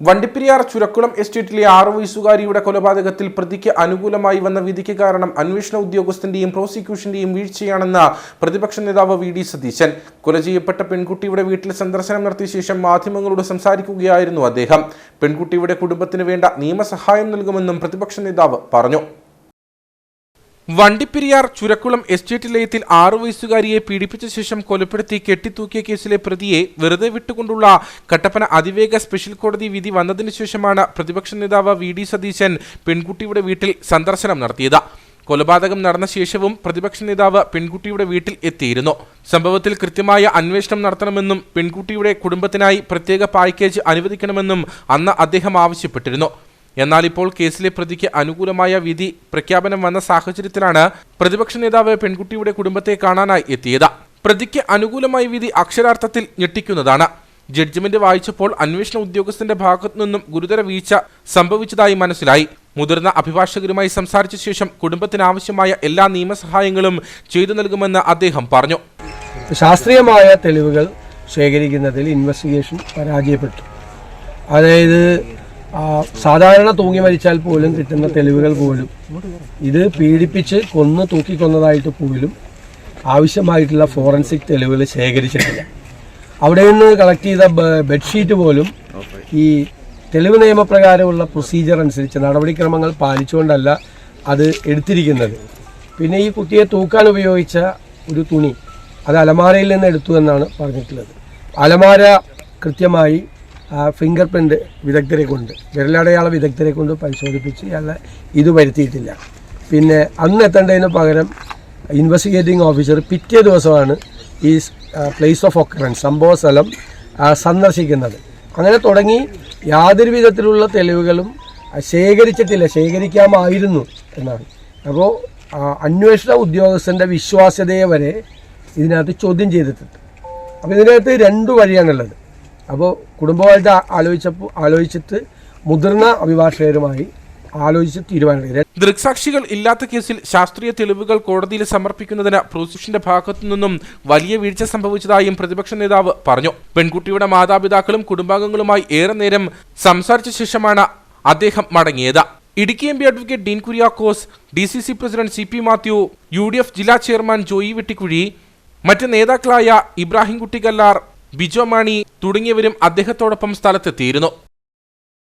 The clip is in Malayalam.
വണ്ടിപ്പെരിയാർ ചുരക്കുളം എസ്റ്റേറ്റിലെ ആറു വയസ്സുകാരിയുടെ കൊലപാതകത്തിൽ പ്രതിക്ക് അനുകൂലമായി വന്ന വിധിക്ക് കാരണം അന്വേഷണ ഉദ്യോഗസ്ഥന്റെയും പ്രോസിക്യൂഷന്റെയും വീഴ്ചയാണെന്ന് പ്രതിപക്ഷ നേതാവ് വി ഡി സതീശൻ. കൊല ചെയ്യപ്പെട്ട പെൺകുട്ടിയുടെ വീട്ടിൽ സന്ദർശനം നടത്തിയ ശേഷം മാധ്യമങ്ങളോട് സംസാരിക്കുകയായിരുന്നു അദ്ദേഹം. പെൺകുട്ടിയുടെ കുടുംബത്തിന് വേണ്ട നിയമസഹായം നൽകുമെന്നും പ്രതിപക്ഷ നേതാവ് പറഞ്ഞു. വണ്ടിപ്പെരിയാർ ചുരക്കുളം എസ്റ്റേറ്റ് ലയത്തിൽ ആറു വയസ്സുകാരിയെ പീഡിപ്പിച്ച ശേഷം കൊലപ്പെടുത്തി കെട്ടിത്തൂക്കിയ കേസിലെ പ്രതിയെ വെറുതെ വിട്ടുകൊണ്ടുള്ള കട്ടപ്പന അതിവേഗ സ്പെഷ്യൽ കോടതി വിധി വന്നതിനു ശേഷമാണ് പ്രതിപക്ഷ നേതാവ് വി ഡി സതീശൻ പെൺകുട്ടിയുടെ വീട്ടിൽ സന്ദർശനം നടത്തിയത്. കൊലപാതകം നടന്ന ശേഷവും പ്രതിപക്ഷ നേതാവ് പെൺകുട്ടിയുടെ വീട്ടിൽ എത്തിയിരുന്നു. സംഭവത്തിൽ കൃത്യമായ അന്വേഷണം നടത്തണമെന്നും പെൺകുട്ടിയുടെ കുടുംബത്തിനായി പ്രത്യേക പാക്കേജ് അനുവദിക്കണമെന്നും അന്ന് അദ്ദേഹം ആവശ്യപ്പെട്ടിരുന്നു. എന്നാൽ ഇപ്പോൾ കേസിലെ പ്രതിക്ക് അനുകൂലമായ വിധി പ്രഖ്യാപനം വന്ന സാഹചര്യത്തിലാണ് പ്രതിപക്ഷ നേതാവ് പെൺകുട്ടിയുടെ കുടുംബത്തെ കാണാനായി എത്തിയത്. പ്രതിക്ക് അനുകൂലമായ വിധി അക്ഷരാർത്ഥത്തിൽ ഞെട്ടിക്കുന്നതാണ്. ജഡ്ജ്മെന്റ് വായിച്ചപ്പോൾ അന്വേഷണ ഉദ്യോഗസ്ഥന്റെ ഭാഗത്തു നിന്നും ഗുരുതര വീഴ്ച സംഭവിച്ചതായി മനസ്സിലായി. മുതിർന്ന അഭിഭാഷകരുമായി സംസാരിച്ച ശേഷം കുടുംബത്തിനാവശ്യമായ എല്ലാ നിയമസഹായങ്ങളും ചെയ്തു നൽകുമെന്ന് അദ്ദേഹം പറഞ്ഞു. ശാസ്ത്രീയമായ തെളിവുകൾ ശേഖരിക്കുന്നതിൽ ഇൻവെസ്റ്റിഗേഷൻ പരാജയപ്പെട്ടു. അതായത് സാധാരണ തൂങ്ങി മരിച്ചാൽ പോലും കിട്ടുന്ന തെളിവുകൾ പോലും. ഇത് പീഡിപ്പിച്ച് കൊന്ന് തൂക്കിക്കൊന്നതായിട്ട് പോലും ആവശ്യമായിട്ടുള്ള ഫോറൻസിക് തെളിവുകൾ ശേഖരിച്ചിട്ടില്ല. അവിടെ നിന്ന് കളക്ട് ചെയ്ത ബെഡ്ഷീറ്റ് പോലും ഈ തെളിവ് നിയമപ്രകാരമുള്ള പ്രൊസീജിയർ അനുസരിച്ച് നടപടിക്രമങ്ങൾ പാലിച്ചുകൊണ്ടല്ല അത് എടുത്തിരിക്കുന്നത്. പിന്നെ ഈ കുട്ടിയെ തൂക്കാൻ ഉപയോഗിച്ച ഒരു തുണി അത് അലമാരയിൽ നിന്ന് എടുത്തു എന്നാണ് പറഞ്ഞിട്ടുള്ളത്. അലമാര കൃത്യമായി ഫിംഗർ പ്രിന്റ് വിദഗ്ധരെ കൊണ്ട് വിരലടയാള വിദഗ്ധരെ കൊണ്ട് പരിശോധിപ്പിച്ച് ഇയാളെ ഇത് വരുത്തിയിട്ടില്ല. പിന്നെ അന്ന് എത്തേണ്ടതിന് പകരം ഇൻവെസ്റ്റിഗേറ്റിംഗ് ഓഫീസർ പിറ്റേ ദിവസമാണ് ഈ പ്ലേസ് ഓഫ് ഒക്കറൻസ് സംഭവ സ്ഥലം സന്ദർശിക്കുന്നത്. അങ്ങനെ തുടങ്ങി യാതൊരു വിധത്തിലുള്ള തെളിവുകളും ശേഖരിച്ചിട്ടില്ല ശേഖരിക്കാമായിരുന്നു എന്നാണ്. അപ്പോൾ അന്വേഷണ ഉദ്യോഗസ്ഥന്റെ വിശ്വാസ്യതയെ വരെ ഇതിനകത്ത് ചോദ്യം ചെയ്തിട്ടുണ്ട്. അപ്പോൾ ഇതിനകത്ത് രണ്ട് വഴിയാണുള്ളത്. അപ്പോൾ കുടുംബമായിട്ട് ആലോചിച്ചപ്പോൾ ആലോചിച്ചിട്ട് മുതിർന്ന അഭിഭാഷകരുമായി ആലോചിച്ച് തീരുമാനമെടുക്കുക. ദൃക്സാക്ഷികൾ ഇല്ലാത്ത കേസിൽ ശാസ്ത്രീയ തെളിവുകൾ കോടതിയിൽ സമർപ്പിക്കുന്നതിന് പ്രോസിക്യൂഷന്റെ ഭാഗത്തു നിന്നും വലിയ വീഴ്ച സംഭവിച്ചതായും പ്രതിപക്ഷ നേതാവ് പറഞ്ഞു. പെൺകുട്ടിയുടെ മാതാപിതാക്കളും കുടുംബാംഗങ്ങളുമായി ഏറെ നേരം സംസാരിച്ച ശേഷമാണ് അദ്ദേഹം മടങ്ങിയത്. Idukki M P advocate Dean Kuriakose D C C president C P Mathew U D F ജില്ലാ ചെയർമാൻ ജോയി വെട്ടിക്കുഴി മറ്റ് നേതാക്കളായ ഇബ്രാഹിം കുട്ടി കല്ലാർ ബിജോ മാണി തുടങ്ങിയവരും അദ്ദേഹത്തോടൊപ്പം സ്ഥലത്തെത്തിയിരുന്നു